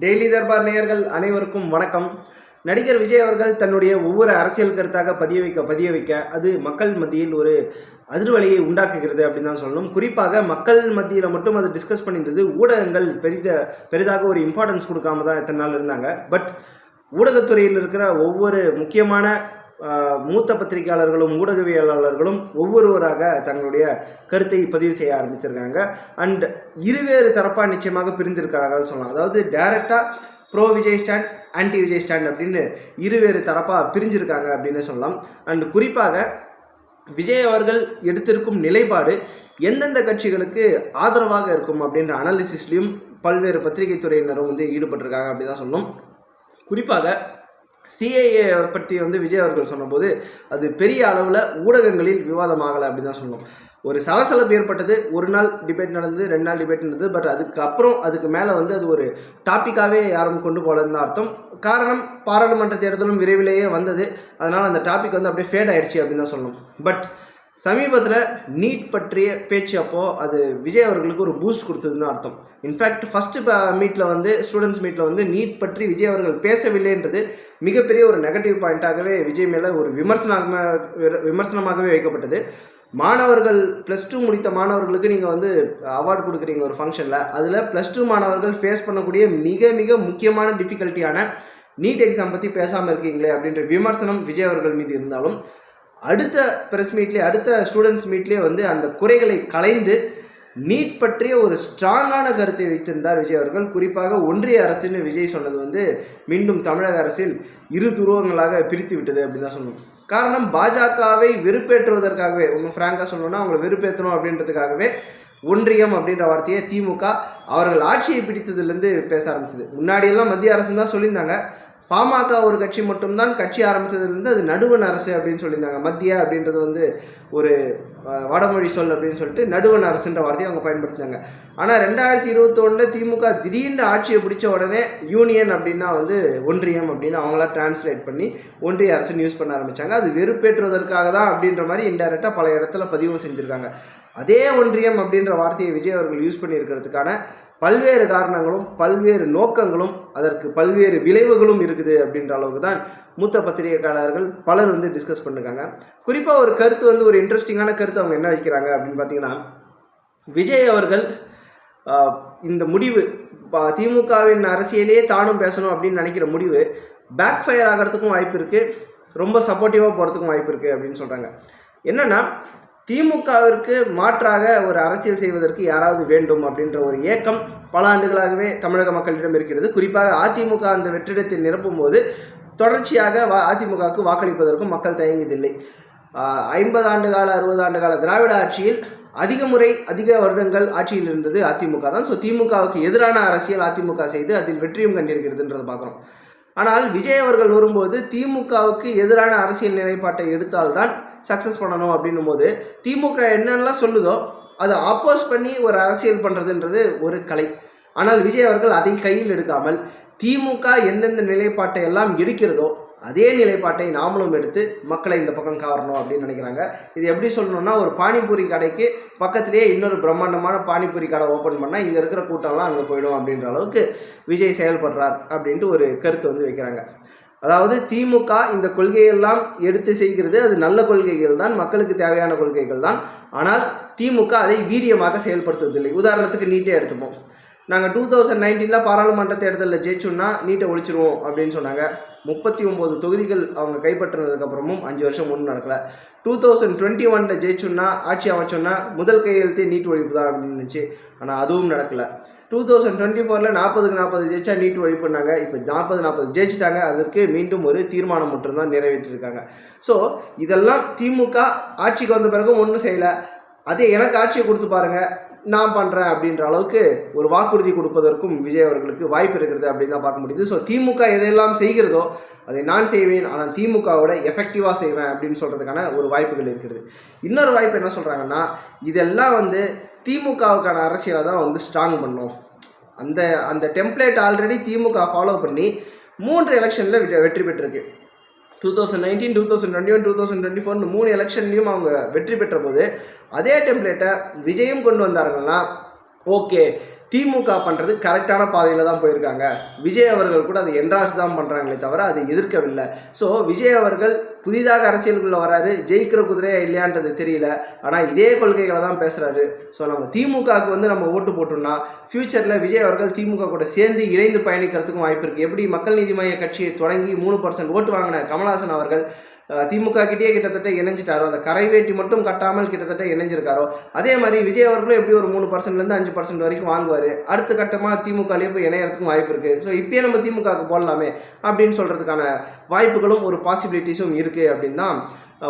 Daily Darbar நேயர்கள் அனைவருக்கும் வணக்கம். நடிகர் விஜய் அவர்கள் தன்னுடைய ஒவ்வொரு அரசியல் கருத்தாக பதிய வைக்க பதிய வைக்க அது மக்கள் மத்தியில் ஒரு அதிர்வலையை உண்டாக்குகிறது அப்படின்னு தான் சொல்லணும். குறிப்பாக மக்கள் மத்தியில் மட்டும் அது டிஸ்கஸ் பண்ணியிருந்தது ஊடகங்கள் பெரித பெரிதாக ஒரு இம்பார்ட்டன்ஸ் கொடுக்காம தான் எத்தனை நாள் இருந்தாங்க. பட் ஊடகத்துறையில் இருக்கிற ஒவ்வொரு முக்கியமான மூத்த பத்திரிகையாளர்களும் ஊடகவியலாளர்களும் ஒவ்வொருவராக தங்களுடைய கருத்தை பதிவு செய்ய ஆரம்பிச்சிருக்காங்க. அண்ட் இருவேறு தரப்பாக நிச்சயமாக பிரிந்திருக்கிறார்கள் சொல்லலாம். அதாவது டைரெக்டாக pro Vijay stand anti Vijay stand அப்படின்னு இருவேறு தரப்பாக பிரிஞ்சிருக்காங்க அப்படின்னு சொல்லலாம். அண்ட் குறிப்பாக விஜய் அவர்கள் எடுத்திருக்கும் நிலைப்பாடு எந்தெந்த கட்சிகளுக்கு ஆதரவாக இருக்கும் அப்படின்ற அனாலிசிஸ்லையும் பல்வேறு பத்திரிகை துறையினரும் வந்து ஈடுபட்டிருக்காங்க அப்படி தான் சொல்லணும். குறிப்பாக சிஏஏ பற்றி வந்து விஜய் அவர்கள் சொன்னபோது அது பெரிய அளவில் ஊடகங்களில் விவாதமாகலை அப்படின்னு தான் சொல்லணும் ஒரு சலசலப்பு ஏற்பட்டது ஒரு நாள் டிபேட் நடந்தது ரெண்டு நாள் டிபேட் நடந்தது பட் அதுக்கப்புறம் அதுக்கு மேலே வந்து அது ஒரு டாப்பிக்காகவே யாரும் கொண்டு போகலன்னு தான் அர்த்தம். காரணம் பாராளுமன்ற தேர்தலும் விரைவிலேயே வந்தது. அதனால் அந்த டாபிக் வந்து அப்படியே ஃபேட் ஆயிடுச்சு அப்படின்னு தான் சொல்லணும். பட் சமீபத்தில் நீட் பற்றிய பேச்சு அப்போது அது விஜய் அவர்களுக்கு ஒரு பூஸ்ட் கொடுத்ததுன்னு அர்த்தம். இன்ஃபேக்ட் ஃபஸ்ட்டு மீட்டில் வந்து ஸ்டூடெண்ட்ஸ் மீட்டில் வந்து நீட் பற்றி விஜய் அவர்கள் பேசவில்லைன்றது மிகப்பெரிய ஒரு நெகட்டிவ் பாயிண்ட்டாகவே விஜய் மேலே ஒரு விமர்சனமாக விமர்சனமாகவே வைக்கப்பட்டது. மாணவர்கள் ப்ளஸ் டூ முடித்த மாணவர்களுக்கு நீங்கள் வந்து அவார்டு கொடுக்குறீங்க ஒரு ஃபங்க்ஷனில் அதில் ப்ளஸ் டூ மாணவர்கள் ஃபேஸ் பண்ணக்கூடிய மிக மிக முக்கியமான டிஃபிகல்ட்டியான நீட் எக்ஸாம் பற்றி பேசாமல் இருக்கீங்களே அப்படின்ற விமர்சனம் விஜய் அவர்கள் மீது இருந்தாலும் அடுத்த ப்ரெஸ் மீட்லேயே அடுத்த ஸ்டூடெண்ட்ஸ் மீட்லேயே வந்து அந்த குறைகளை களைந்து நீட் பற்றிய ஒரு ஸ்ட்ராங்கான கருத்தை வைத்திருந்தார் விஜய் அவர்கள். குறிப்பாக ஒன்றிய அரசுன்னு விஜய் சொன்னது வந்து மீண்டும் தமிழக அரசில் இரு துருவங்களாக பிரித்து விட்டது அப்படின்னு தான் சொல்லணும். காரணம் பாஜகவை வெறுப்பேற்றுவதற்காகவே ஒன்று ஃப்ராங்காக சொல்லணும்னா அவங்களை வெறுப்பேற்றணும் அப்படின்றதுக்காகவே ஒன்றியம் அப்படின்ற வார்த்தையை திமுக அவர்கள் ஆட்சியை பிடித்ததுலேருந்து பேச ஆரம்பிச்சது. முன்னாடியெல்லாம் மத்திய அரசு தான் சொல்லியிருந்தாங்க. பாமக ஒரு கட்சி மட்டும்தான் கட்சி ஆரம்பித்ததுலேருந்து அது நடுவன் அரசு அப்படின்னு சொல்லியிருந்தாங்க. மத்திய அப்படின்றது வந்து ஒரு வடமொழி சொல் அப்படின்னு சொல்லிட்டு நடுவன் அரசுன்ற வார்த்தையை அவங்க பயன்படுத்தினாங்க. ஆனால் ரெண்டாயிரத்தி இருபத்தொன்னில் திமுக திடீர்னு ஆட்சியை பிடிச்ச உடனே யூனியன் அப்படின்னா வந்து ஒன்றியம் அப்படின்னு அவங்களா டிரான்ஸ்லேட் பண்ணி ஒன்றிய அரசுன்னு யூஸ் பண்ண ஆரம்பித்தாங்க அது வெறுப்பேற்றுவதற்காக தான் அப்படின்ற மாதிரி இன்டெரக்டாக பல இடத்துல பதிவு செஞ்சுருக்காங்க. அதே ஒன்றியம் அப்படின்ற வார்த்தையை விஜய் அவர்கள் யூஸ் பண்ணியிருக்கிறதுக்கான பல்வேறு காரணங்களும் பல்வேறு நோக்கங்களும் அதற்கு பல்வேறு விளைவுகளும் இருக்குது அப்படின்ற அளவுக்கு தான் மூத்த பத்திரிகையாளர்கள் பலர் வந்து டிஸ்கஸ் பண்ணிருக்காங்க. குறிப்பாக ஒரு கருத்து வந்து ஒரு இன்ட்ரெஸ்டிங்கான கருத்து அவங்க என்ன வைக்கிறாங்க அப்படின்னு பார்த்தீங்கன்னா விஜய் அவர்கள் இந்த முடிவு திமுகவின் அரசியலே தானும் பேசணும் அப்படின்னு நினைக்கிற முடிவு பேக் ஃபயர் ஆகிறதுக்கும் வாய்ப்பு இருக்குது ரொம்ப சப்போர்ட்டிவாக போகிறதுக்கும் வாய்ப்பு இருக்குது அப்படின்னு சொல்கிறாங்க என்னென்னா திமுகவிற்கு மாற்றாக ஒரு அரசியல் செய்வதற்கு யாராவது வேண்டும் அப்படின்ற ஒரு ஏக்கம் பல ஆண்டுகளாகவே தமிழக மக்களிடம் இருக்கிறது. குறிப்பாக அதிமுக அந்த வெற்றிடத்தை நிரப்பும் போது தொடர்ச்சியாக வா அதிமுகவுக்கு வாக்களிப்பதற்கும் மக்கள் தயங்கியதில்லை. ஐம்பது ஆண்டு கால அறுபது ஆண்டு கால திராவிட ஆட்சியில் அதிக முறை அதிக வருடங்கள் ஆட்சியில் இருந்தது அதிமுக தான். ஸோ திமுகவுக்கு எதிரான அரசியல் அதிமுக செய்து அதில் வெற்றியும் கண்டிருக்கிறதுன்றதை பார்க்குறோம். ஆனால் விஜய் அவர்கள் வரும்போது திமுகவுக்கு எதிரான அரசியல் நிலைப்பாட்டை எடுத்தால்தான் சக்ஸஸ் பண்ணணும் அப்படின்னும் போது திமுக என்னென்னலாம் சொல்லுதோ அதை ஆப்போஸ் பண்ணி ஒரு அரசியல் பண்ணுறதுன்றது ஒரு கலை. ஆனால் விஜய் அவர்கள் அதை கையில் எடுக்காமல் திமுக எந்தெந்த நிலைப்பாட்டை எல்லாம் எடுக்கிறதோ அதே நிலைப்பாட்டை நாமளும் எடுத்து மக்களை இந்த பக்கம் கவரணும் அப்படின்னு நினைக்கிறாங்க. இது எப்படி சொல்லணும்னா ஒரு பானிபூரி கடைக்கு பக்கத்திலேயே இன்னொரு பிரம்மாண்டமான பானிபூரி கடை ஓப்பன் பண்ணால் இங்கே இருக்கிற கூட்டம்லாம் அங்கே போயிடும் அப்படின்ற அளவுக்கு விஜய் செயல்படுறார் அப்படின்ட்டு ஒரு கருத்து வந்து வைக்கிறாங்க. அதாவது திமுக இந்த கொள்கையெல்லாம் எடுத்து செய்கிறது அது நல்ல கொள்கைகள் தான் மக்களுக்கு தேவையான கொள்கைகள் தான். ஆனால் திமுக அதை வீரியமாக செயல்படுத்துவதில்லை. உதாரணத்துக்கு நீட்டே எடுத்துப்போம். நாங்கள் டூ தௌசண்ட் நைன்டீனில் பாராளுமன்ற தேர்தலில் ஜெயிச்சோம்னா நீட்டை ஒழிச்சிருவோம் அப்படின்னு சொன்னாங்க. முப்பத்தி ஒம்பது தொகுதிகள் அவங்க கைப்பற்றினதுக்கப்புறமும் அஞ்சு வருஷம் ஒன்றும் நடக்கல. டூ தௌசண்ட் டுவெண்ட்டி ஒனில் ஜெயிச்சோன்னா ஆட்சி அமைச்சோன்னா முதல் கையெழுத்தே நீட் ஒழிப்பு தான் அப்படின்னு இருந்துச்சு ஆனால் அதுவும் நடக்கல. டூ தௌசண்ட் டுவெண்ட்டி ஃபோரில் நாற்பதுக்கு நாற்பது ஜெயிச்சா நீட் ஒழிப்புனாங்க இப்போ நாற்பது நாற்பது ஜெயிச்சிட்டாங்க. அதற்கு மீண்டும் ஒரு தீர்மானம் மட்டும்தான் நிறைவேற்றிருக்காங்க. ஸோ இதெல்லாம் திமுக ஆட்சிக்கு வந்த பிறகும் ஒன்றும் செய்யலை. அதே எனக்கு ஆட்சியை கொடுத்து பாருங்கள் நான் பண்ணுறேன் அப்படின்ற அளவுக்கு ஒரு வாக்குறுதி கொடுப்பதற்கும் விஜய் அவர்களுக்கு வாய்ப்பு இருக்கிறது அப்படின்னு தான் பார்க்க முடியுது. ஸோ திமுக எதையெல்லாம் செய்கிறதோ அதை நான் செய்வேன் ஆனால் திமுகவோட எஃபெக்டிவாக செய்வேன் அப்படின்னு சொல்கிறதுக்கான ஒரு வாய்ப்புகள் இருக்கிறது. இன்னொரு வாய்ப்பு என்ன சொல்கிறாங்கன்னா இதெல்லாம் வந்து திமுகவுக்கான அரசியலை தான் வந்து ஸ்ட்ராங் பண்ணும். அந்த அந்த டெம்ப்ளேட் ஆல்ரெடி திமுக ஃபாலோ பண்ணி மூன்று எலெக்ஷனில் வெற்றி பெற்றிருக்கு. Two thousand nineteen two thousand twenty one two thousand twenty ஃபோர்னு மூணு எலெக்ஷன்லையும் அவங்க வெற்றி பெற்ற போது அதே டெம்ப்ளேட்டை விஜயும் கொண்டு வந்தாருங்கன்னா ஓகே திமுக பண்ணுறது கரெக்டான பாதையில் தான் போயிருக்காங்க. விஜய் அவர்கள் கூட அதை என்ராஸ் தான் பண்ணுறாங்களே தவிர அதை எதிர்க்கவில்லை. ஸோ விஜய் அவர்கள் புதிதாக அரசியலுக்குள்ளே வராரு. ஜெயிக்கிற குதிரையா இல்லையான்றது தெரியல. ஆனால் இதே கொள்கைகளை தான் பேசுகிறாரு ஸோ நம்ம திமுகவுக்கு வந்து நம்ம ஓட்டு போட்டோம்னா ஃப்யூச்சரில் விஜய் அவர்கள் திமுக கூட சேர்ந்து இணைந்து பயணிக்கிறதுக்கும் வாய்ப்பு இருக்குது எப்படி மக்கள் நீதி மைய கட்சியை தொடங்கி மூணு பர்சன்ட் ஓட்டு வாங்கின கமல்ஹாசன் அவர்கள் திமுக கிட்டேயே கிட்டத்தட்ட இணைஞ்சிட்டாரோ அந்த கரை வேட்டி மட்டும் கட்டாமல் கிட்டத்தட்ட இணைஞ்சிருக்காரோ அதே மாதிரி விஜய் அவர்களும் எப்படி ஒரு மூணு பர்சன்ட்லேருந்து அஞ்சு பர்சன்ட் வரைக்கும் வாங்குவார்? அடுத்த கட்டமாக திமுகலேயே போய் இணையறதுக்கும் வாய்ப்பு இருக்குது ஸோ இப்போயே நம்ம திமுகவுக்கு போடலாமே அப்படின்னு சொல்கிறதுக்கான வாய்ப்புகளும் ஒரு பாசிபிலிட்டிஸும் இருக்குது அப்படின்னு தான்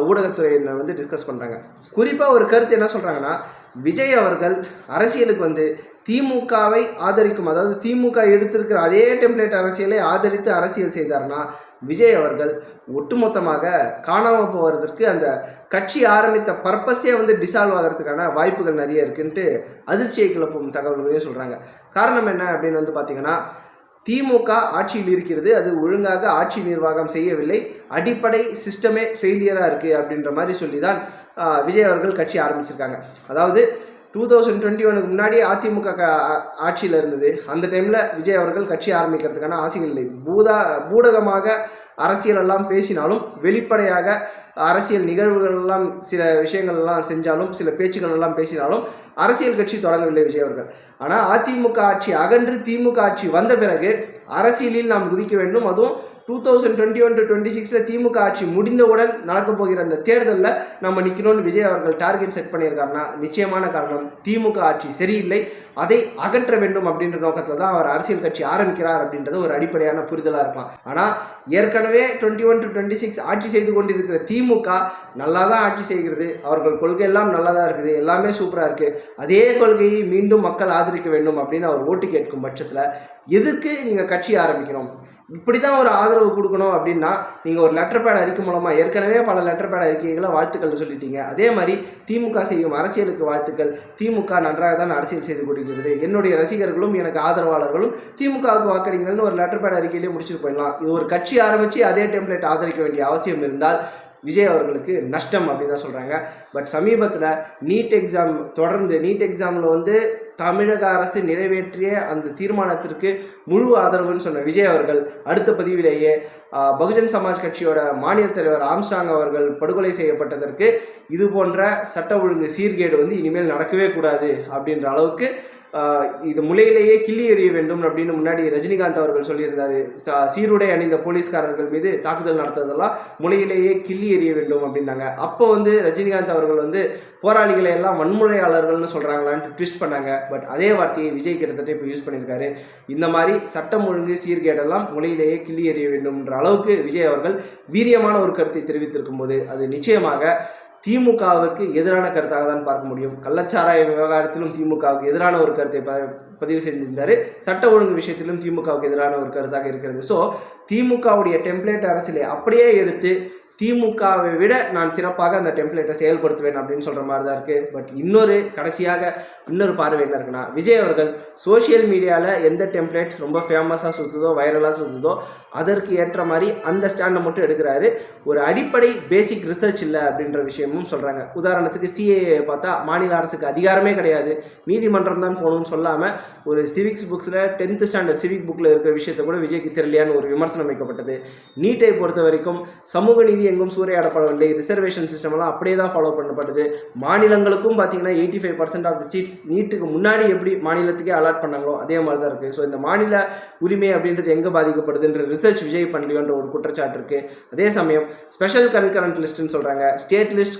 ஊடகத்துறையினர் வந்து டிஸ்கஸ் பண்ணுறாங்க குறிப்பாக ஒரு கருத்து என்ன சொல்கிறாங்கன்னா விஜய் அவர்கள் அரசியலுக்கு வந்து திமுகவை ஆதரிக்கும் அதாவது திமுக எடுத்திருக்கிற அதே டெம்ப்ளேட் அரசியலை ஆதரித்து அரசியல் செய்தார்னா விஜய் அவர்கள் ஒட்டுமொத்தமாக காணாமல் போவதற்கு அந்த கட்சி ஆரம்பித்த பர்பஸே வந்து டிசால்வ் ஆகிறதுக்கான வாய்ப்புகள் நிறைய இருக்குன்ட்டு அதிர்ச்சியை கிளப்பும் தகவல்களையும் சொல்கிறாங்க காரணம் என்ன அப்படின்னு வந்து பார்த்திங்கன்னா திமுக ஆட்சியில் இருக்கிறது. அது ஒழுங்காக ஆட்சி நிர்வாகம் செய்யவில்லை. அடிப்படை சிஸ்டமே ஃபெயிலியராக இருக்குது அப்படின்ற மாதிரி சொல்லி தான் விஜய் அவர்கள் கட்சி ஆரம்பிச்சிருக்காங்க. அதாவது டூ தௌசண்ட் டுவெண்ட்டி ஒனுக்கு முன்னாடி அதிமுக க ஆட்சியில் இருந்தது. அந்த டைமில் விஜய் அவர்கள் கட்சி ஆரம்பிக்கிறதுக்கான ஆசைகள் இல்லை. பூதா பூடகமாக அரசியல் எல்லாம் பேசினாலும் வெளிப்படையாக அரசியல் நிகழ்வுகள் எல்லாம் சில விஷயங்கள் எல்லாம் செஞ்சாலும் சில பேச்சுக்கள் எல்லாம் பேசினாலும் அரசியல் கட்சி தொடங்கவில்லை விஜய் அவர்கள். ஆனால் அதிமுக ஆட்சி அகன்று திமுக ஆட்சி வந்த பிறகு அரசியலில் நாம் குதிக்க வேண்டும். அதுவும் two thousand twenty one to twenty சிக்ஸில் திமுக ஆட்சி முடிந்தவுடன் நடக்கப் போகிற அந்த தேர்தலில் நம்ம நிற்கணும்னு விஜய் அவர்கள் டார்கெட் செட் பண்ணியிருக்காருன்னா நிச்சயமான காரணம் திமுக ஆட்சி சரியில்லை. அதை அகற்ற வேண்டும் அப்படின்ற நோக்கத்தில் தான் அவர் அரசியல் கட்சி ஆரம்பிக்கிறார் அப்படின்றது ஒரு அடிப்படையான புரிதலாக இருப்பான். ஆனால் ஏற்கனவே twenty one to twenty six ஆட்சி செய்து கொண்டிருக்கிற திமுக நல்லா தான் ஆட்சி செய்கிறது. அவர்கள் கொள்கை எல்லாம் நல்லா தான் இருக்குது. எல்லாமே சூப்பராக இருக்குது அதே கொள்கையை மீண்டும் மக்கள் ஆதரிக்க வேண்டும் அப்படின்னு அவர் ஓட்டு கேட்கும் பட்சத்தில் எதுக்கு நீங்கள் கட்சி ஆரம்பிக்கணும்? இப்படி தான் ஒரு ஆதரவு கொடுக்கணும் அப்படின்னா நீங்கள் ஒரு லெட்டர் பேட் அறிக்கை மூலமாக ஏற்கனவே பல லெட்டர் பேட் அறிக்கைகளை வாழ்த்துக்கள் சொல்லிட்டீங்க. அதே மாதிரி திமுக செய்யும் அரசியலுக்கு வாழ்த்துக்கள் திமுக நன்றாக தான் அரசியல் செய்து கொடுக்கிறது என்னுடைய ரசிகர்களும் எனக்கு ஆதரவாளர்களும் திமுகவுக்கு வாக்களிங்கள்னு ஒரு லெட்டர் பேட் அறிக்கையிலே முடிச்சுட்டு போயிடலாம். இது ஒரு கட்சி ஆரம்பித்து அதே டெம்ப்ளேட் ஆதரிக்க வேண்டிய அவசியம் இருந்தால் விஜய் அவர்களுக்கு நஷ்டம் அப்படின்னு தான் சொல்கிறாங்க பட் சமீபத்தில் நீட் எக்ஸாம் தொடர்ந்து நீட் எக்ஸாமில் வந்து தமிழக அரசு நிறைவேற்றிய அந்த தீர்மானத்திற்கு முழு ஆதரவுன்னு சொன்ன விஜய் அவர்கள் அடுத்த பதிவிலேயே பகுஜன் சமாஜ் கட்சியோட மாநில தலைவர் ஆம்சாங் அவர்கள் படுகொலை செய்யப்பட்டதற்கு இது போன்ற சட்ட ஒழுங்கு சீர்கேடு வந்து இனிமேல் நடக்கவே கூடாது அப்படின்ற அளவுக்கு இது முலையிலேயே கிள்ளி எறிய வேண்டும் அப்படின்னு முன்னாடி ரஜினிகாந்த் அவர்கள் சொல்லியிருந்தாரு. ச- சீருடை அணிந்த போலீஸ்காரர்கள் மீது தாக்குதல் நடத்துறதெல்லாம் முலையிலேயே கிள்ளி எறிய வேண்டும் அப்படின்னாங்க. அப்போ வந்து ரஜினிகாந்த் அவர்கள் வந்து போராளிகளை எல்லாம் வன்முறையாளர்கள்னு சொல்கிறாங்களான்ட்டு ட்விஸ்ட் பண்ணாங்க. பட் அதே வார்த்தையை விஜய் கிட்டத்தட்ட இப்போ யூஸ் பண்ணியிருக்காரு. இந்த மாதிரி சட்டம் ஒழுங்கு சீர்கேடெல்லாம் முலையிலேயே கிள்ளி எறிய வேண்டும்ன்ற அளவுக்கு விஜய் அவர்கள் வீரியமான ஒரு கருத்தை தெரிவித்திருக்கும் போது அது நிச்சயமாக திமுகவுக்கு எதிரான கருத்தாக தான் பார்க்க முடியும். கள்ளச்சாராய விவகாரத்திலும் திமுகவுக்கு எதிரான ஒரு கருத்தை ப பதிவு செஞ்சிருந்தார். சட்ட ஒழுங்கு விஷயத்திலும் திமுகவுக்கு எதிரான ஒரு கருத்தாக இருக்கிறது. ஸோ திமுகவுடைய டெம்ப்ளேட் அரசியலை அப்படியே எடுத்து திமுகவை விட நான் சிறப்பாக அந்த டெம்ப்ளேட்டை செயல்படுத்துவேன் அப்படின்னு சொல்கிற மாதிரி தான் இருக்குது பட் இன்னொரு கடைசியாக இன்னொரு பார்வை என்ன இருக்குன்னா விஜய் அவர்கள் சோஷியல் மீடியாவில் எந்த டெம்ப்ளேட் ரொம்ப ஃபேமஸாக சுற்றுதோ வைரலாக சுற்றுதோ அதற்கு ஏற்ற மாதிரி அந்த ஸ்டாண்டை மட்டும் எடுக்கிறாரு. ஒரு அடிப்படை பேசிக் ரிசர்ச் இல்லை அப்படின்ற விஷயமும் சொல்கிறாங்க உதாரணத்துக்கு சிஏஏ பார்த்தா மாநில அரசுக்கு அதிகாரமே கிடையாது. நீதிமன்றம் தான் போகணும்னு சொல்லாமல் ஒரு சிவிக்ஸ் புக்ஸில் டென்த்து ஸ்டாண்டர்ட் சிவிக் புக்கில் இருக்கிற விஷயத்தை கூட விஜய்க்கு தெரியலையான்னு ஒரு விமர்சனம் வைக்கப்பட்டது. நீட்டை பொறுத்த வரைக்கும் சமூக நீதி எங்கும் சூறையாடப்படவில்லை. ரிசர்வேஷன் சிஸ்டம் எல்லாம் அப்படியே தான் ஃபாலோ பண்ணப்படுது மாநிலங்களுக்கும் பார்த்தீங்கன்னா eighty five percent of the seats நீட்டுக்கு முன்னாடி எப்படி மாநிலத்துக்கே அலாட் பண்ணாங்களோ அதே மாதிரி தான் இருக்குது ஸோ இந்த மாநில உரிமை அப்படின்றது எங்கே பாதிக்கப்படுதுன்ற ரிசர்ச் விஜய் பண்ணலையோன்ற ஒரு குற்றச்சாட்டு இருக்குது அதே சமயம் ஸ்பெஷல் கன்கரண்ட் லிஸ்ட்டுன்னு சொல்கிறாங்க ஸ்டேட் லிஸ்ட்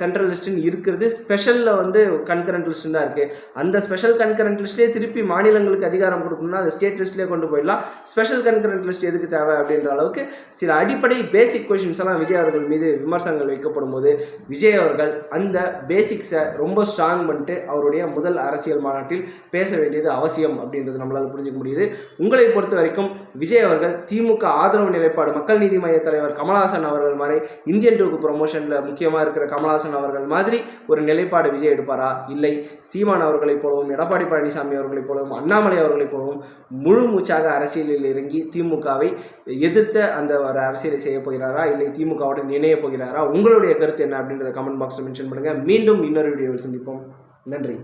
சென்ட்ரல் லிஸ்ட்டுன்னு இருக்கிறது ஸ்பெஷலில் வந்து கன்கரண்ட் லிஸ்ட்டு தான் இருக்குது அந்த ஸ்பெஷல் கன்கரண்ட் லிஸ்ட்லேயே திருப்பி மாநிலங்களுக்கு அதிகாரம் கொடுக்கணும்னா அதை ஸ்டேட் லிஸ்ட்லேயே கொண்டு போயிடலாம். ஸ்பெஷல் கன்கரண்ட் லிஸ்ட் எதுக்கு தேவை அப்படின்ற அளவுக்கு சில அடிப்படை பேசிக் கொஷின்ஸ் எல்லாம் விஜய் அவர்கள் மீது விமர்சனங்கள் வைக்கப்படும் போது விஜய் அவர்கள் அந்த பேசிக்ஸை ரொம்ப ஸ்ட்ராங் பண்ணிட்டு அவருடைய முதல் அரசியல் மாநாட்டில் பேச வேண்டியது அவசியம் அப்படின்றது நம்மளால் புரிஞ்சுக்க முடியுது. உங்களை பொறுத்த வரைக்கும் விஜய் அவர்கள் திமுக ஆதரவு நிலைப்பாடு மக்கள் நீதி மைய தலைவர் கமலஹாசன் அவர்கள் மாதிரி இந்தியன் டூக்கு ப்ரொமோஷனில் முக்கியமாக இருக்கிற கமலஹாசன் அவர்கள் மாதிரி ஒரு நிலைப்பாடு விஜய் எடுப்பாரா? இல்லை. சீமான் அவர்களைப் போலவும் எடப்பாடி பழனிசாமி அவர்களைப் போலவும் அண்ணாமலை அவர்களைப் போலவும் முழு மூச்சாக அரசியலில் இறங்கி திமுகவை எதிர்த்த அந்த ஒரு அரசியலை செய்ய போகிறாரா? இல்லை. திமுகவுடன் இணைய போகிறாரா? உங்களுடைய கருத்து என்ன அப்படின்றத கமெண்ட் பாக்ஸில் மென்ஷன் பண்ணுங்கள் மீண்டும் இன்னொரு வீடியோவில் சந்திப்போம். நன்றி.